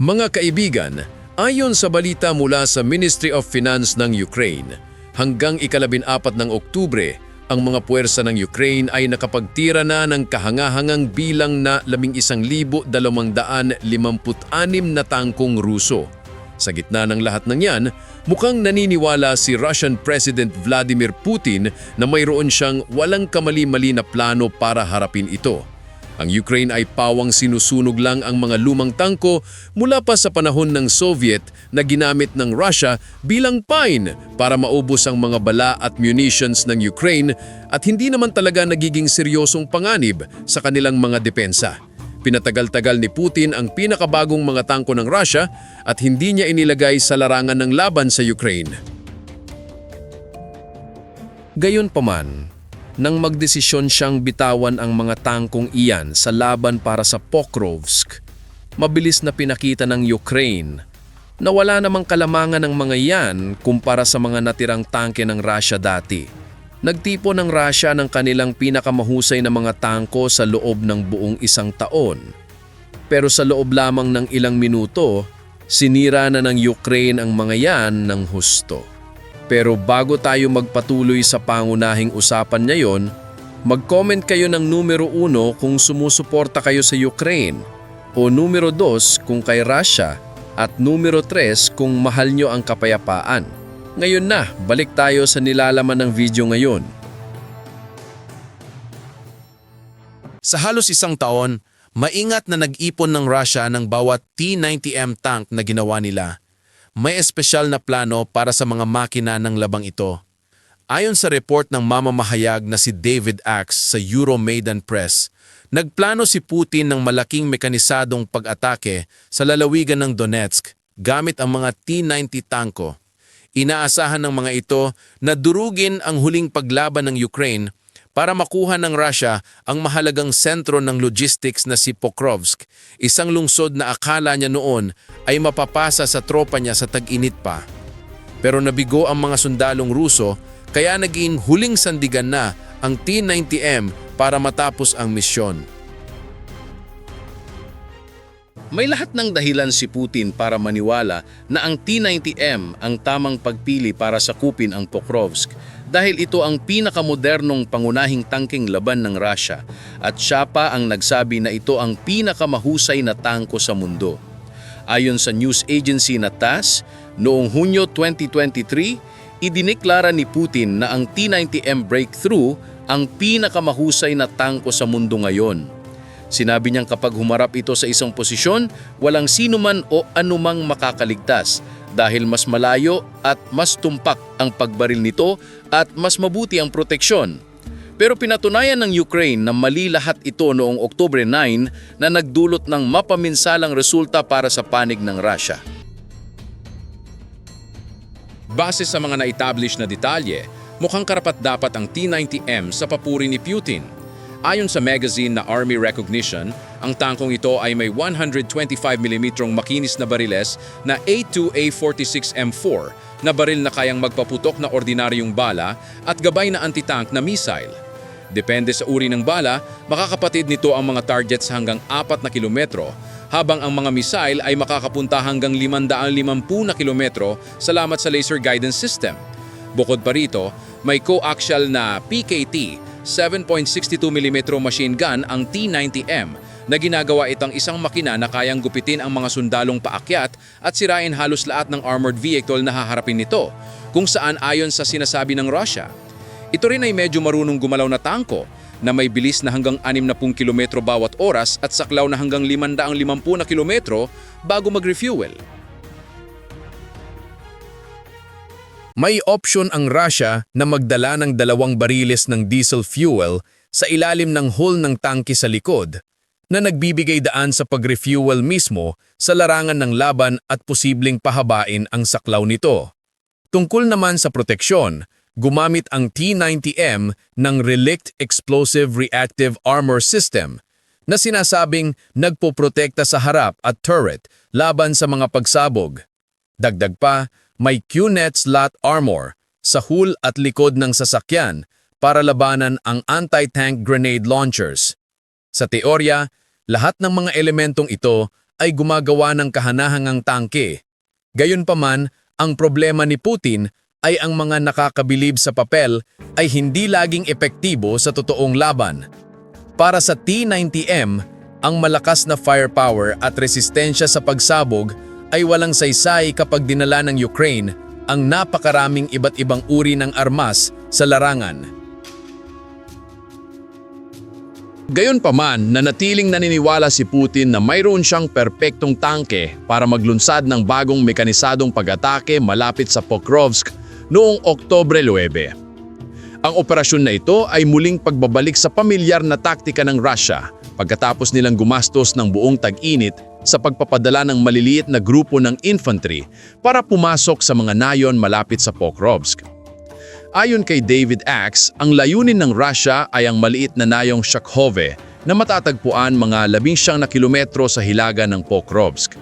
Mga kaibigan, ayon sa balita mula sa Ministry of Finance ng Ukraine, hanggang ikalabin apat ng Oktubre, ang mga puwersa ng Ukraine ay nakapagtira na ng kahangahangang bilang na 11,256 na tangkong Ruso. Sa gitna ng lahat ng yan, mukhang naniniwala si Russian President Vladimir Putin na mayroon siyang walang kamali-mali na plano para harapin ito. Ang Ukraine ay pawang sinusunog lang ang mga lumang tangko mula pa sa panahon ng Soviet na ginamit ng Russia bilang pine para maubos ang mga bala at munitions ng Ukraine at hindi naman talaga nagiging seryosong panganib sa kanilang mga depensa. Pinatagal-tagal ni Putin ang pinakabagong mga tangko ng Russia at hindi niya inilagay sa larangan ng laban sa Ukraine. Gayunpaman, nang magdesisyon siyang bitawan ang mga tangkong iyan sa laban para sa Pokrovsk, mabilis na pinakita ng Ukraine na wala namang kalamangan ng mga iyan kumpara sa mga natirang tangke ng Russia dati. Nagtipo ng Russia ng kanilang pinakamahusay na mga tangko sa loob ng buong isang taon. Pero sa loob lamang ng ilang minuto, sinira na ng Ukraine ang mga yan ng husto. Pero bago tayo magpatuloy sa pangunahing usapan ngayon, mag-comment kayo ng numero 1 kung sumusuporta kayo sa Ukraine o numero 2 kung kay Russia at numero 3 kung mahal nyo ang kapayapaan. Ngayon na, balik tayo sa nilalaman ng video ngayon. Sa halos isang taon, maingat na nag-ipon ng Russia ng bawat T-90M tank na ginawa nila. May espesyal na plano para sa mga makina ng labang ito. Ayon sa report ng mamamahayag na si David Axe sa Euromaidan Press, nagplano si Putin ng malaking mekanisadong pag-atake sa lalawigan ng Donetsk gamit ang mga T-90 tanko. Inaasahan ng mga ito na durugin ang huling paglaban ng Ukraine para makuha ng Russia ang mahalagang sentro ng logistics na si Pokrovsk, isang lungsod na akala niya noon ay mapapasa sa tropa niya sa tag-init pa. Pero nabigo ang mga sundalong Ruso kaya naging huling sandigan na ang T-90M para matapos ang misyon. May lahat ng dahilan si Putin para maniwala na ang T-90M ang tamang pagpili para sakupin ang Pokrovsk dahil ito ang pinakamodernong pangunahing tangking laban ng Russia at siya pa ang nagsabi na ito ang pinakamahusay na tangko sa mundo. Ayon sa news agency na TASS, noong Hunyo 2023, idiniklara ni Putin na ang T-90M Breakthrough ang pinakamahusay na tangko sa mundo ngayon. Sinabi niyang kapag humarap ito sa isang posisyon, walang sino man o anumang makakaligtas dahil mas malayo at mas tumpak ang pagbaril nito at mas mabuti ang proteksyon. Pero pinatunayan ng Ukraine na mali lahat ito noong Oktubre 9 na nagdulot ng mapaminsalang resulta para sa panig ng Russia. Base sa mga na-establish na detalye, mukhang karapat-dapat ang T-90M sa papuri ni Putin. Ayon sa magazine na Army Recognition, ang tangkong ito ay may 125mm makinis na bariles na A2A46M4 na baril na kayang magpaputok na ordinaryong bala at gabay na anti-tank na missile. Depende sa uri ng bala, makakapatid nito ang mga targets hanggang 4 na kilometro, habang ang mga missile ay makakapunta hanggang 550 na kilometro salamat sa laser guidance system. Bukod pa rito, may coaxial na PKT 7.62mm machine gun ang T-90M na ginagawa itang isang makina na kayang gupitin ang mga sundalong paakyat at sirain halos lahat ng armored vehicle na haharapin nito, kung saan ayon sa sinasabi ng Russia. Ito rin ay medyo marunong gumalaw na tangko na may bilis na hanggang 60 kilometro bawat oras at saklaw na hanggang 550 na kilometro bago mag-refuel. May option ang Russia na magdala ng dalawang bariles ng diesel fuel sa ilalim ng hull ng tangke sa likod na nagbibigay daan sa pag-refuel mismo sa larangan ng laban at posibleng pahabain ang saklaw nito. Tungkol naman sa proteksyon, gumamit ang T-90M ng Relict Explosive Reactive Armor System na sinasabing nagpoprotekta sa harap at turret laban sa mga pagsabog. Dagdag pa, may QNet slot armor sa hull at likod ng sasakyan para labanan ang anti-tank grenade launchers. Sa teorya, lahat ng mga elementong ito ay gumagawa ng kahanahangang tangke. Gayunpaman, ang problema ni Putin ay ang mga nakakabilib sa papel ay hindi laging epektibo sa totoong laban. Para sa T-90M, ang malakas na firepower at resistensya sa pagsabog ay walang saysay kapag dinala ng Ukraine ang napakaraming iba't ibang uri ng armas sa larangan. Gayunpaman, nanatiling naniniwala si Putin na mayroon siyang perpektong tangke para maglunsad ng bagong mekanisadong pag-atake malapit sa Pokrovsk noong Oktobre 9. Ang operasyon na ito ay muling pagbabalik sa pamilyar na taktika ng Russia pagkatapos nilang gumastos ng buong tag-init sa pagpapadala ng maliliit na grupo ng infantry para pumasok sa mga nayon malapit sa Pokrovsk. Ayon kay David Axe, ang layunin ng Russia ay ang maliit na nayong Shakhove na matatagpuan mga 19 na kilometro sa hilaga ng Pokrovsk.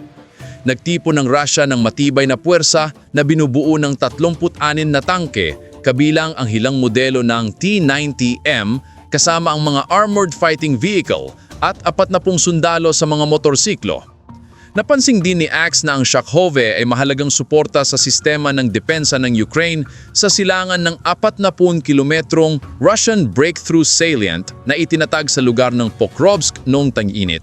Nagtipon ng Russia ng matibay na puwersa na binubuo ng 36 na tangke kabilang ang hilang modelo ng T-90M kasama ang mga armored fighting vehicle at 40 sundalo sa mga motorsiklo. Napansing din ni Axe na ang Shakhove ay mahalagang suporta sa sistema ng depensa ng Ukraine sa silangan ng 40 kilometrong Russian Breakthrough Salient na itinatag sa lugar ng Pokrovsk noong tag-init.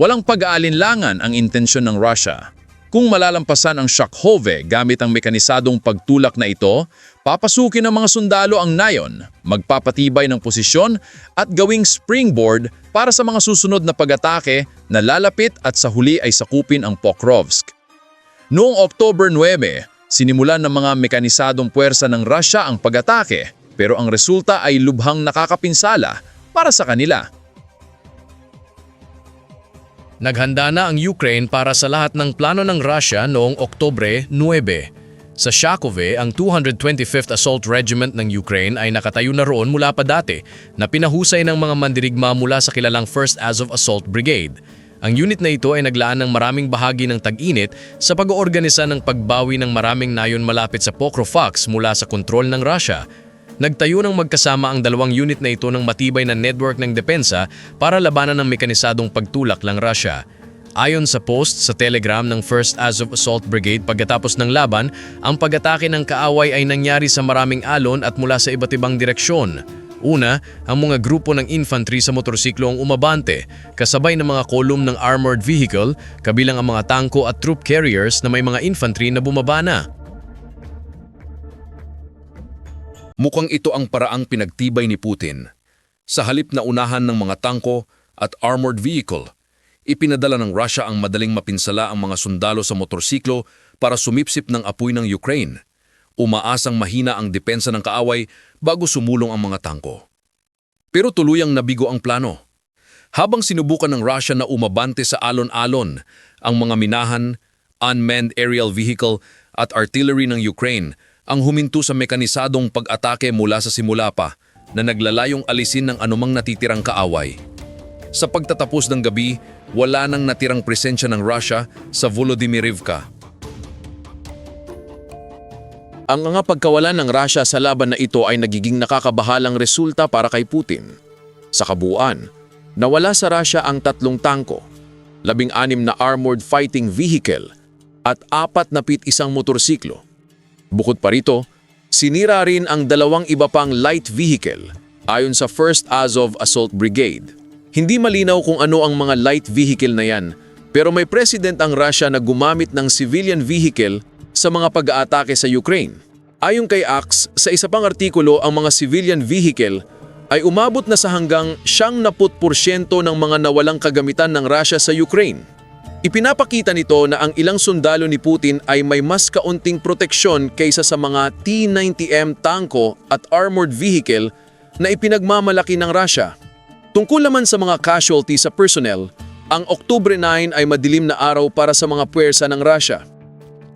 Walang pag-aalinlangan ang intensyon ng Russia. Kung malalampasan ang Shakhove gamit ang mekanisadong pagtulak na ito, papasukin ng mga sundalo ang nayon, magpapatibay ng posisyon at gawing springboard para sa mga susunod na pag-atake na lalapit at sa huli ay sakupin ang Pokrovsk. Noong October 9, sinimulan ng mga mekanisadong puwersa ng Russia ang pag-atake pero ang resulta ay lubhang nakakapinsala para sa kanila. Naghanda na ang Ukraine para sa lahat ng plano ng Russia noong Oktobre 9. Sa Shakove, ang 225th Assault Regiment ng Ukraine ay nakatayo na roon mula pa dati na pinahusay ng mga mandirigma mula sa kilalang 1st Azov Assault Brigade. Ang unit na ito ay naglaan ng maraming bahagi ng tag-init sa pag-oorganisa ng pagbawi ng maraming nayon malapit sa Pokrovsk mula sa kontrol ng Russia. Nagtayo ng magkasama ang dalawang unit na ito ng matibay na network ng depensa para labanan ng mekanisadong pagtulak ng Russia. Ayon sa post sa Telegram ng 1st Azov Assault Brigade pagkatapos ng laban, ang pag-atake ng kaaway ay nangyari sa maraming alon at mula sa iba't ibang direksyon. Una, ang mga grupo ng infantry sa motorsiklo ang umabante, kasabay ng mga kolum ng armored vehicle, kabilang ang mga tangko at troop carriers na may mga infantry na bumaba na. Mukhang ito ang paraang pinagtibay ni Putin. Sa halip na unahan ng mga tangko at armored vehicle, ipinadala ng Russia ang madaling mapinsala ang mga sundalo sa motorsiklo para sumipsip ng apoy ng Ukraine. Umaasang mahina ang depensa ng kaaway bago sumulong ang mga tangko. Pero tuluyang nabigo ang plano. Habang sinubukan ng Russia na umabante sa alon-alon ang mga minahan, unmanned aerial vehicle at artillery ng Ukraine ang huminto sa mekanisadong pag-atake mula sa simula pa na naglalayong alisin ng anumang natitirang kaaway. Sa pagtatapos ng gabi, wala nang natirang presensya ng Russia sa Volodymyrivka. Ang mga pagkawalan ng Russia sa laban na ito ay nagiging nakakabahalang resulta para kay Putin. Sa kabuuan, nawala sa Russia ang tatlong tangko, labing-anim na armored fighting vehicle at apat na pit isang motorsiklo. Bukod pa rito, sinira rin ang dalawang iba pang light vehicle ayon sa 1st Azov Assault Brigade. Hindi malinaw kung ano ang mga light vehicle na yan, pero may president ang Russia na gumamit ng civilian vehicle sa mga pag-aatake sa Ukraine. Ayon kay Axe, sa isa pang artikulo ang mga civilian vehicle ay umabot na sa hanggang 70% ng mga nawalang kagamitan ng Russia sa Ukraine. Ipinapakita nito na ang ilang sundalo ni Putin ay may mas kaunting proteksyon kaysa sa mga T-90M tanko at armored vehicle na ipinagmamalaki ng Russia. Tungkol naman sa mga casualty sa personnel, ang Oktubre 9 ay madilim na araw para sa mga puwersa ng Russia.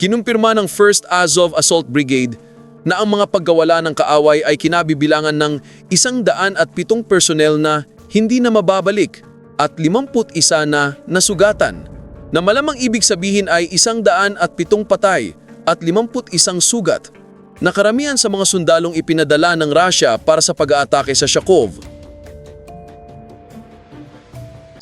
Kinumpirma ng 1st Azov Assault Brigade na ang mga pagkawala ng kaaway ay kinabibilangan ng isang daan at pitong personnel na hindi na mababalik at 51 na nasugatan na malamang ibig sabihin ay isang daan at pitong patay at 51 sugat na karamihan sa mga sundalong ipinadala ng Russia para sa pag-aatake sa Shakov.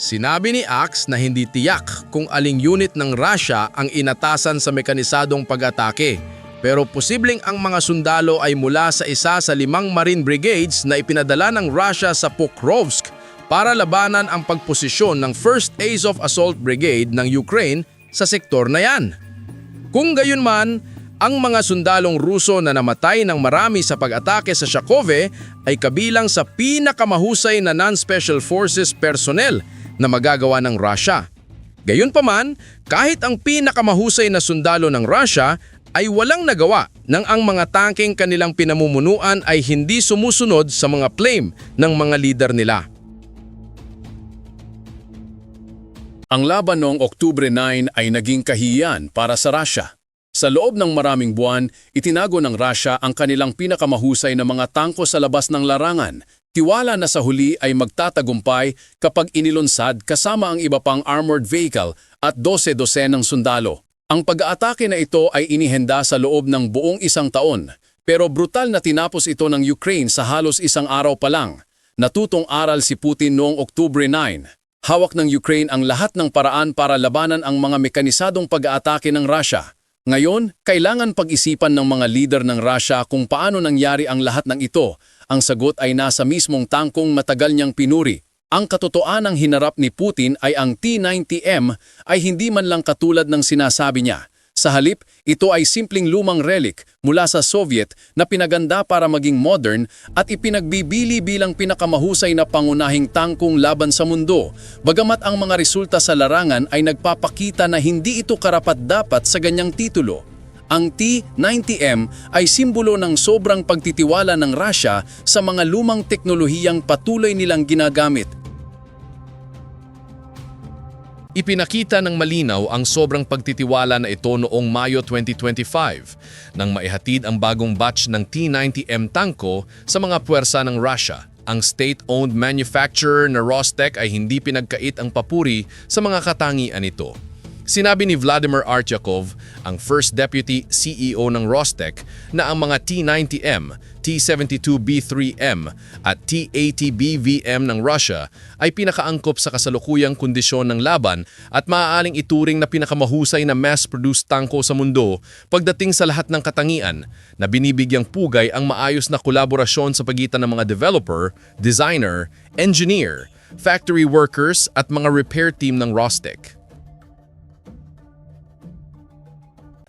Sinabi ni Axe na hindi tiyak kung aling unit ng Russia ang inatasan sa mekanisadong pag-atake. Pero posibleng ang mga sundalo ay mula sa isa sa limang Marine Brigades na ipinadala ng Russia sa Pokrovsk para labanan ang pagposisyon ng 1st Azov Assault Brigade ng Ukraine sa sektor na yan. Kung gayon man, ang mga sundalong Ruso na namatay ng marami sa pag-atake sa Shakove ay kabilang sa pinakamahusay na non-special forces personnel na magagawa ng Russia. Gayunpaman, kahit ang pinakamahusay na sundalo ng Russia ay walang nagawa nang ang mga tangking kanilang pinamumunuan ay hindi sumusunod sa mga claim ng mga leader nila. Ang laban noong Oktubre 9 ay naging kahiyan para sa Russia. Sa loob ng maraming buwan, itinago ng Russia ang kanilang pinakamahusay na mga tangko sa labas ng larangan. Tiwala na sa huli ay magtatagumpay kapag inilunsad kasama ang iba pang armored vehicle at 12 ng sundalo. Ang pag-aatake na ito ay inihenda sa loob ng buong isang taon, pero brutal na tinapos ito ng Ukraine sa halos isang araw pa lang. Natutong aral si Putin noong Oktubre 9. Hawak ng Ukraine ang lahat ng paraan para labanan ang mga mekanisadong pag-aatake ng Russia. Ngayon, kailangan pag-isipan ng mga leader ng Russia kung paano nangyari ang lahat ng ito. Ang sagot ay nasa mismong tangkong matagal niyang pinuri. Ang katotoanang hinarap ni Putin ay ang T-90M ay hindi man lang katulad ng sinasabi niya. Sa halip, ito ay simpleng lumang relic mula sa Soviet na pinaganda para maging modern at ipinagbibili bilang pinakamahusay na pangunahing tangkong laban sa mundo. Bagamat ang mga resulta sa larangan ay nagpapakita na hindi ito karapat-dapat sa ganyang titulo. Ang T-90M ay simbolo ng sobrang pagtitiwala ng Russia sa mga lumang teknolohiyang patuloy nilang ginagamit Ipinakita ng malinaw ang sobrang pagtitiwala na ito noong Mayo 2025 nang maihatid ang bagong batch ng T-90M tanko sa mga puwersa ng Russia. Ang state-owned manufacturer na Rostec ay hindi pinagkait ang papuri sa mga katangian nito. Sinabi ni Vladimir Artyakov, ang first deputy CEO ng Rostec, na ang mga T-90M, T-72B3M at T-80BVM ng Russia ay pinakaangkop sa kasalukuyang kondisyon ng laban at maaaring ituring na pinakamahusay na mass-produced tangko sa mundo pagdating sa lahat ng katangian na binibigyang pugay ang maayos na kolaborasyon sa pagitan ng mga developer, designer, engineer, factory workers at mga repair team ng Rostec.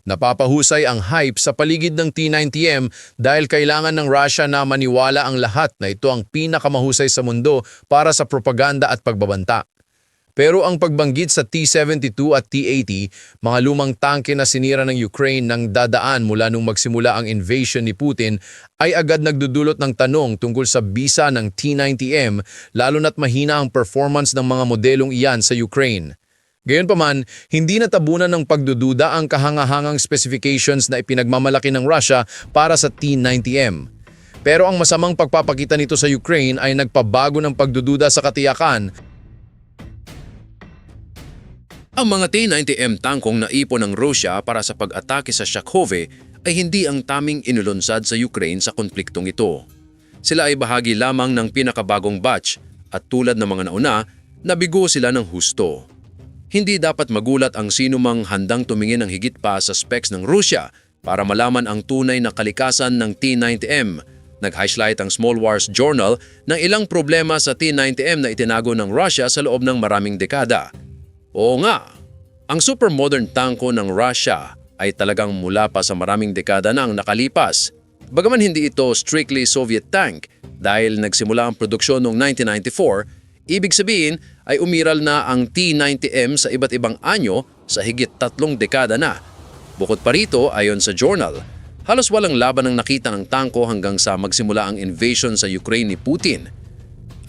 Napapahusay ang hype sa paligid ng T-90M dahil kailangan ng Russia na maniwala ang lahat na ito ang pinakamahusay sa mundo para sa propaganda at pagbabanta. Pero ang pagbanggit sa T-72 at T-80, mga lumang tangke na sinira ng Ukraine nang dadaan mula nung magsimula ang invasion ni Putin, ay agad nagdudulot ng tanong tungkol sa bisa ng T-90M lalo na't mahina ang performance ng mga modelong iyan sa Ukraine. Gayunpaman, hindi natabunan ng pagdududa ang kahangahangang specifications na ipinagmamalaki ng Russia para sa T-90M. Pero ang masamang pagpapakita nito sa Ukraine ay nagpabago ng pagdududa sa katiyakan. Ang mga T-90M tangkong naipon ng Russia para sa pag-atake sa Shakove ay hindi ang taming inulunsad sa Ukraine sa konfliktong ito. Sila ay bahagi lamang ng pinakabagong batch at tulad ng mga nauna, nabigo sila ng husto. Hindi dapat magulat ang sinumang handang tumingin ng higit pa sa specs ng Russia para malaman ang tunay na kalikasan ng T-90M. Nag-highlight ang Small Wars Journal ng ilang problema sa T-90M na itinago ng Russia sa loob ng maraming dekada. Oo nga, ang supermodern tanko ng Russia ay talagang mula pa sa maraming dekada na ang nakalipas. Bagaman hindi ito strictly Soviet tank dahil nagsimula ang produksyon noong 1994, Ibig sabihin ay umiral na ang T-90M sa iba't ibang anyo sa higit tatlong dekada na. Bukod pa rito, ayon sa journal, halos walang laban ang nakita ng tangko hanggang sa magsimula ang invasion sa Ukraine ni Putin.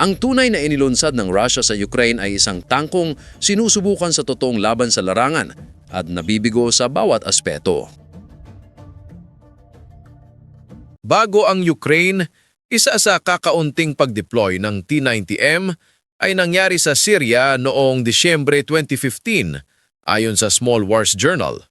Ang tunay na inilunsad ng Russia sa Ukraine ay isang tangkong sinusubukan sa totoong laban sa larangan at nabibigo sa bawat aspeto. Bago ang Ukraine, isa sa kakaunting pag-deploy ng T-90M ay nangyari sa Syria noong Disyembre 2015 ayon sa Small Wars Journal.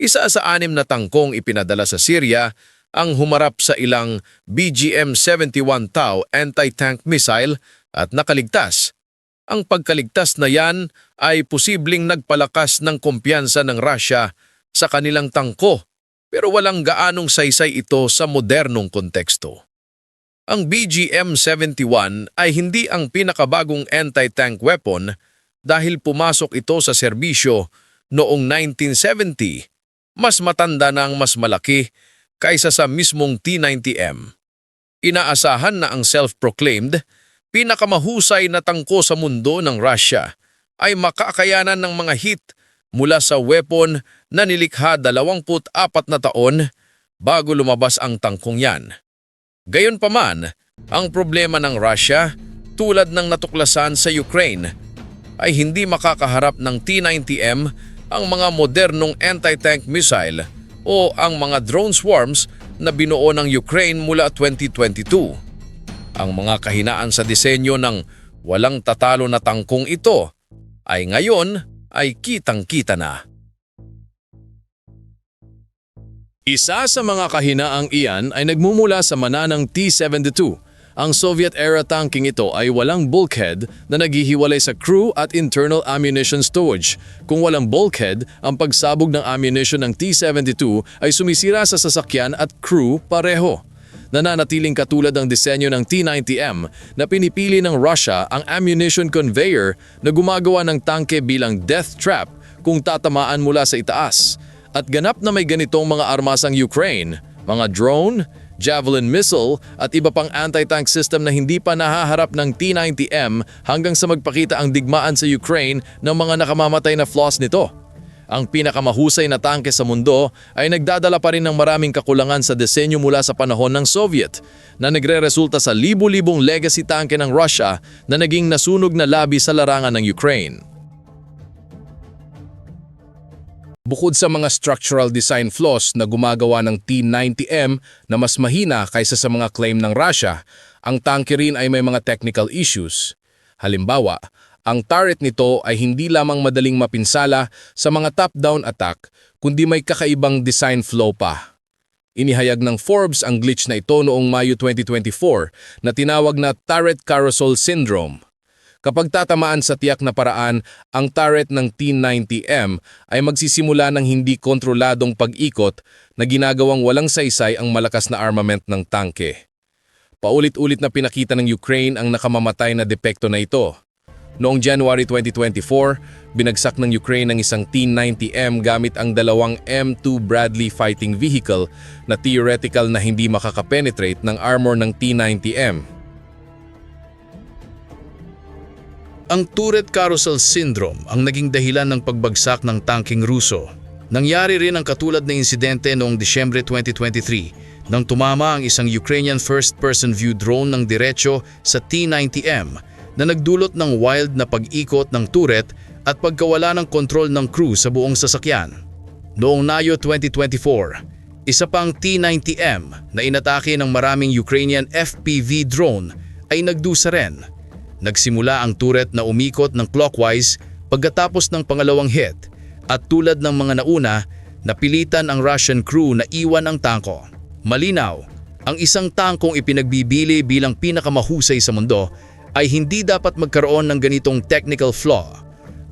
Isa sa anim na tangkong ipinadala sa Syria ang humarap sa ilang BGM-71 Tau anti-tank missile at nakaligtas. Ang pagkaligtas na yan ay posibleng nagpalakas ng kumpiyansa ng Russia sa kanilang tangko pero walang gaanong saysay ito sa modernong konteksto. Ang BGM-71 ay hindi ang pinakabagong anti-tank weapon dahil pumasok ito sa serbisyo noong 1970, mas matanda na ang mas malaki kaysa sa mismong T-90M. Inaasahan na ang self-proclaimed pinakamahusay na tangko sa mundo ng Russia ay makakayanan ng mga hit mula sa weapon na nilikha 24 na taon bago lumabas ang tangkong yan. Gayunpaman, ang problema ng Russia, tulad ng natuklasan sa Ukraine, ay hindi makakaharap ng T-90M ang mga modernong anti-tank missile o ang mga drone swarms na binuo ng Ukraine mula 2022. Ang mga kahinaan sa disenyo ng walang tatalo na tangkong ito ay ngayon ay kitang-kita na. Isa sa mga kahinaang iyan ay nagmumula sa mananang T-72. Ang Soviet-era tanking ito ay walang bulkhead na naghihiwalay sa crew at internal ammunition storage. Kung walang bulkhead, ang pagsabog ng ammunition ng T-72 ay sumisira sa sasakyan at crew pareho. Nananatiling katulad ang disenyo ng T-90M na pinipili ng Russia ang ammunition conveyor na gumagawa ng tangke bilang death trap kung tatamaan mula sa itaas. At ganap na may ganitong mga armas ang Ukraine, mga drone, javelin missile at iba pang anti-tank system na hindi pa nahaharap ng T-90M hanggang sa magpakita ang digmaan sa Ukraine ng mga nakamamatay na flaws nito. Ang pinakamahusay na tangke sa mundo ay nagdadala pa rin ng maraming kakulangan sa disenyo mula sa panahon ng Soviet na nagre-resulta sa libu-libong legacy tangke ng Russia na naging nasunog na labi sa larangan ng Ukraine. Bukod sa mga structural design flaws na gumagawa ng T-90M na mas mahina kaysa sa mga claim ng Russia, ang tanke rin ay may mga technical issues. Halimbawa, ang turret nito ay hindi lamang madaling mapinsala sa mga top-down attack kundi may kakaibang design flow pa. Inihayag ng Forbes ang glitch na ito noong Mayo 2024 na tinawag na turret carousel syndrome. Kapag tatamaan sa tiyak na paraan, ang turret ng T-90M ay magsisimula ng hindi kontroladong pag-ikot na ginagawang walang saysay ang malakas na armament ng tangke. Paulit-ulit na pinakita ng Ukraine ang nakamamatay na depekto na ito. Noong January 2024, binagsak ng Ukraine ang isang T-90M gamit ang dalawang M2 Bradley fighting vehicle na theoretical na hindi makakapenetrate ng armor ng T-90M. Ang turret carousel syndrome ang naging dahilan ng pagbagsak ng tangking Ruso. Nangyari rin ang katulad na insidente noong Disyembre 2023 nang tumama ang isang Ukrainian first-person view drone ng diretsyo sa T-90M na nagdulot ng wild na pag-ikot ng turret at pagkawala ng kontrol ng crew sa buong sasakyan. Noong Nayo 2024, isa pang T-90M na inatake ng maraming Ukrainian FPV drone ay nagdusa rin Nagsimula ang turret na umikot ng clockwise pagkatapos ng pangalawang hit at tulad ng mga nauna, napilitan ang Russian crew na iwan ang tangko. Malinaw, ang isang tangkong ipinagbibili bilang pinakamahusay sa mundo ay hindi dapat magkaroon ng ganitong technical flaw.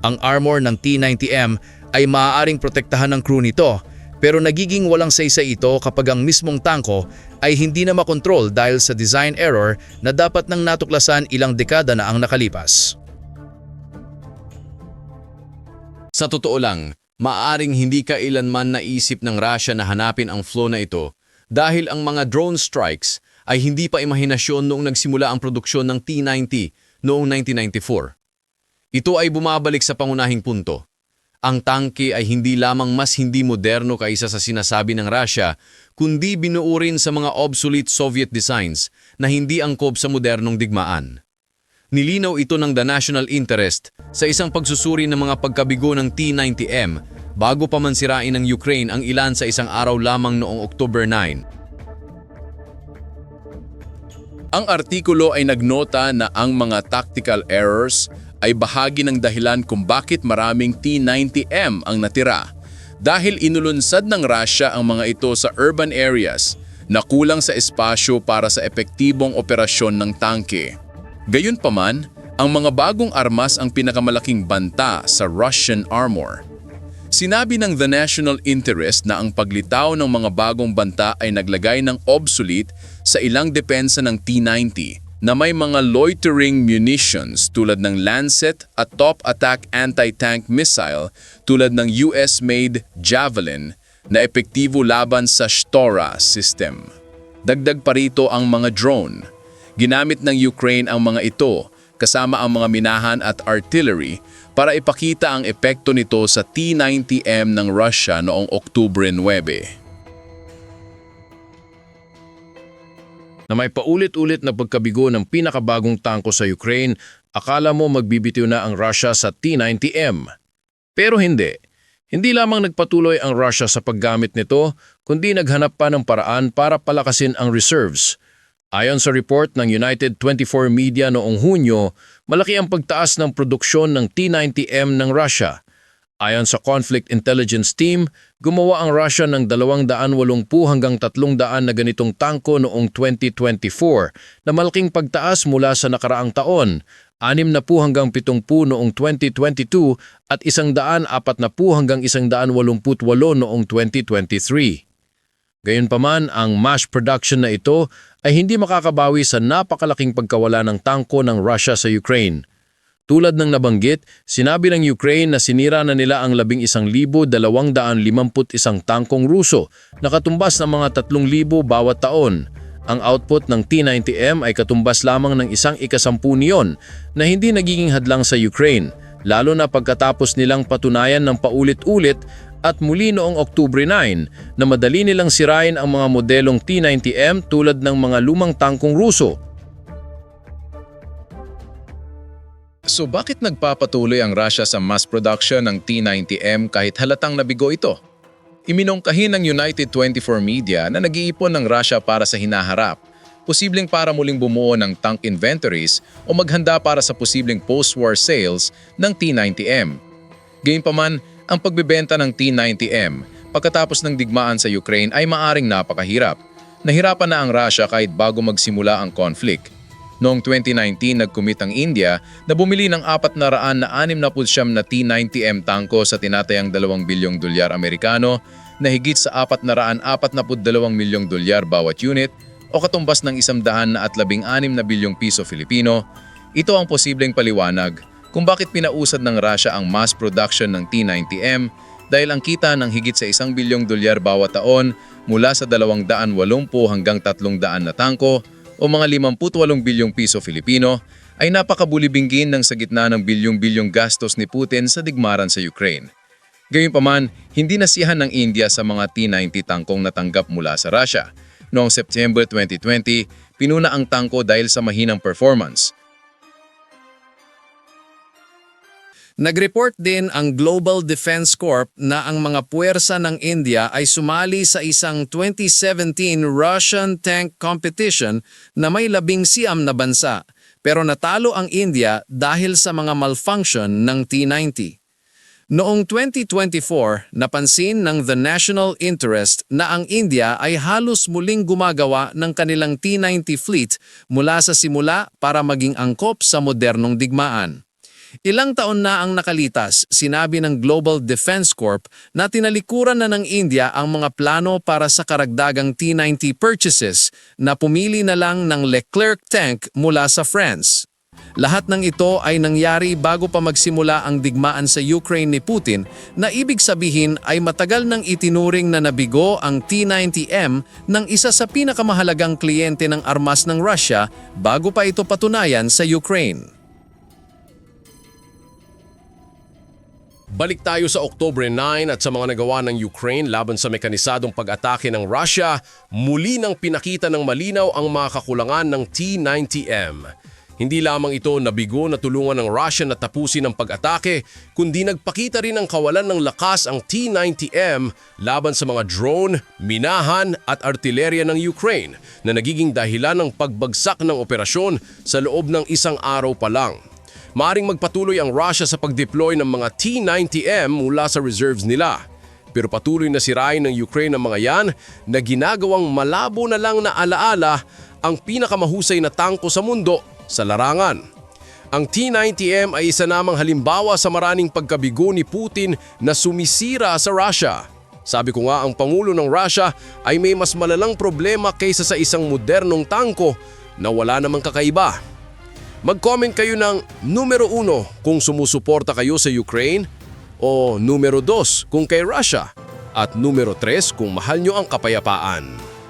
Ang armor ng T-90M ay maaaring protektahan ng crew nito pero nagiging walang saysay ito kapag ang mismong tangko ay hindi na makontrol dahil sa design error na dapat nang natuklasan ilang dekada na ang nakalipas. Sa totoo lang, maaaring hindi kailanman naisip ng Russia na hanapin ang flow na ito dahil ang mga drone strikes ay hindi pa imahinasyon noong nagsimula ang produksyon ng T-90 noong 1994. Ito ay bumabalik sa pangunahing punto. Ang tangke ay hindi lamang mas hindi moderno kaysa sa sinasabi ng Russia, kundi binuo rin sa mga obsolete Soviet designs na hindi angkop sa modernong digmaan. Nilinaw ito ng The National Interest sa isang pagsusuri ng mga pagkabigo ng T-90M bago pa man sirain ng Ukraine ang ilan sa isang araw lamang noong October 9. Ang artikulo ay nagnota na ang mga tactical errors ay bahagi ng dahilan kung bakit maraming T-90M ang natira dahil inulunsad ng Russia ang mga ito sa urban areas na kulang sa espasyo para sa epektibong operasyon ng tangke. Gayunpaman, Ang mga bagong armas ang pinakamalaking banta sa Russian armor. Sinabi ng The National Interest na ang paglitaw ng mga bagong banta ay naglagay ng obsolete sa ilang depensa ng T-90 na may mga loitering munitions tulad ng Lancet at top attack anti-tank missile tulad ng US-made Javelin na epektibo laban sa Shtora system. Dagdag pa rito ang mga drone. Ginamit ng Ukraine ang mga ito kasama ang mga minahan at artillery para ipakita ang epekto nito sa T-90M ng Russia noong Oktubre 9. Na may paulit-ulit na pagkabigo ng pinakabagong tangko sa Ukraine, akala mo magbibitiw na ang Russia sa T-90M. Pero hindi. Hindi lamang nagpatuloy ang Russia sa paggamit nito, kundi naghanap pa ng paraan para palakasin ang reserves. Ayon sa report ng United 24 Media noong Hunyo, malaki ang pagtaas ng produksyon ng T-90M ng Russia. Ayon sa Conflict Intelligence Team, gumawa ang Russia ng 280 hanggang 300 na ganitong tangko noong 2024 na malaking pagtaas mula sa nakaraang taon, 60 hanggang 70 noong 2022 at 140 hanggang 188 noong 2023. Gayunpaman, ang mass production na ito ay hindi makakabawi sa napakalaking pagkawala ng tangko ng Russia sa Ukraine. Tulad ng nabanggit, sinabi ng Ukraine na sinira na nila ang 11,251 tangkong Ruso na katumbas ng mga 3,000 bawat taon. Ang output ng T-90M ay katumbas lamang ng isang ikasampu niyon na hindi nagiging hadlang sa Ukraine, lalo na pagkatapos nilang patunayan ng paulit-ulit at muli noong Oktubre 9 na madali nilang sirain ang mga modelong T-90M tulad ng mga lumang tangkong Ruso So bakit nagpapatuloy ang Russia sa mass production ng T-90M kahit halatang nabigo ito? Iminongkahin ng United 24 Media na nag-iipon ng Russia para sa hinaharap, posibleng para muling bumuo ng tank inventories o maghanda para sa posibleng post-war sales ng T-90M. Gayunpaman, ang pagbebenta ng T-90M pagkatapos ng digmaan sa Ukraine ay maaring napakahirap. Nahirapan na ang Russia kahit bago magsimula ang conflict. Noong 2019, nag-commit ang India na bumili ng 400 na 69 na T-90M tangko sa tinatayang 2 bilyong dolyar Amerikano na higit sa 442 milyong dolyar bawat unit o katumbas ng 116 na bilyong piso Filipino. Ito ang posibleng paliwanag kung bakit pinausad ng Russia ang mass production ng T-90M dahil ang kita ng higit sa 1 bilyong dolyar bawat taon mula sa 280 hanggang 300 na tangko o mga 58 bilyong piso Filipino ay napakabulibinggin ng sa gitna ng bilyong-bilyong gastos ni Putin sa digmaran sa Ukraine. Gayunpaman, hindi nasiyahan ng India sa mga T-90 tangkong natanggap mula sa Russia. Noong September 2020, pinuna ang tangko dahil sa mahinang performance. Nag-report din ang Global Defense Corp na ang mga puwersa ng India ay sumali sa isang 2017 Russian tank competition na may labing siam na bansa, pero natalo ang India dahil sa mga malfunction ng T-90. Noong 2024, napansin ng The National Interest na ang India ay halos muling gumagawa ng kanilang T-90 fleet mula sa simula para maging angkop sa modernong digmaan. Ilang taon na ang nakalitas, sinabi ng Global Defense Corp na tinalikuran na ng India ang mga plano para sa karagdagang T-90 purchases na pumili na lang ng Leclerc tank mula sa France. Lahat ng ito ay nangyari bago pa magsimula ang digmaan sa Ukraine ni Putin na ibig sabihin ay matagal nang itinuring na nabigo ang T-90M ng isa sa pinakamahalagang kliyente ng armas ng Russia bago pa ito patunayan sa Ukraine. Balik tayo sa Oktubre 9 at sa mga nagawa ng Ukraine laban sa mekanisadong pag-atake ng Russia, muli nang pinakita ng malinaw ang mga kakulangan ng T-90M. Hindi lamang ito nabigo na tulungan ng Russia na tapusin ang pag-atake, kundi nagpakita rin ng kawalan ng lakas ang T-90M laban sa mga drone, minahan at artilerya ng Ukraine na nagiging dahilan ng pagbagsak ng operasyon sa loob ng isang araw pa lang. Maaring magpatuloy ang Russia sa pag-deploy ng mga T-90M mula sa reserves nila. Pero patuloy na sirain ng Ukraine ang mga yan na ginagawang malabo na lang na alaala ang pinakamahusay na tangko sa mundo sa larangan. Ang T-90M ay isa namang halimbawa sa maraming pagkabigo ni Putin na sumisira sa Russia. Sabi ko nga ang Pangulo ng Russia ay may mas malalang problema kaysa sa isang modernong tangko na wala namang kakaiba. Mag-comment kayo ng numero uno kung sumusuporta kayo sa Ukraine o numero dos kung kay Russia at numero tres kung mahal nyo ang kapayapaan.